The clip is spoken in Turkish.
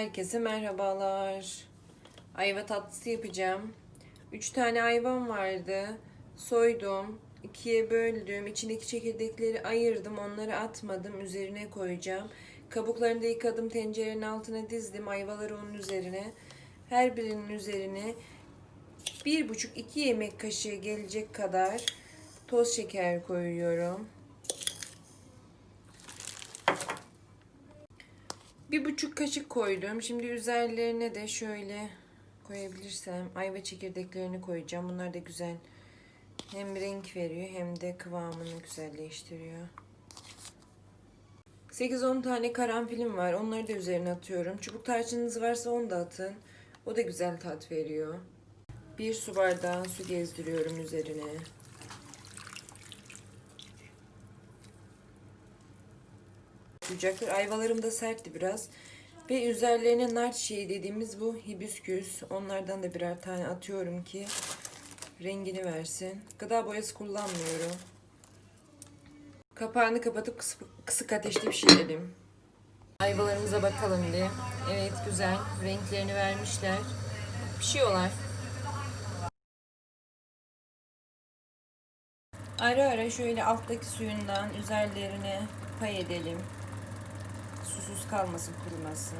Herkese merhabalar. Ayva tatlısı yapacağım. 3 tane ayvam vardı. Soydum. ikiye böldüm. İçindeki çekirdekleri ayırdım. Onları atmadım. Üzerine koyacağım. Kabuklarını da yıkadım. Tencerenin altına dizdim. Ayvaları onun üzerine. Her birinin üzerine 1,5-2 yemek kaşığı gelecek kadar toz şeker koyuyorum. Bir buçuk kaşık koydum. Şimdi üzerlerine de şöyle koyabilirsem ayva çekirdeklerini koyacağım. Bunlar da güzel hem renk veriyor hem de kıvamını güzelleştiriyor. 8-10 tane karanfilim var. Onları da üzerine atıyorum. Çubuk tarçınınız varsa onu da atın. O da güzel tat veriyor. Bir su bardağı su gezdiriyorum üzerine. Sıcaktır. Ayvalarım da sertti biraz. Ve üzerlerine nar çiçeği dediğimiz bu hibisküs. Onlardan da birer tane atıyorum ki rengini versin. Gıda boyası kullanmıyorum. Kapağını kapatıp kısık, kısık ateşte pişirelim. Ayvalarımıza bakalım bir. Evet güzel. Renklerini vermişler. Pişiyorlar. Ara ara şöyle alttaki suyundan üzerlerine pay edelim. Susuz kalmasın, kurumasın.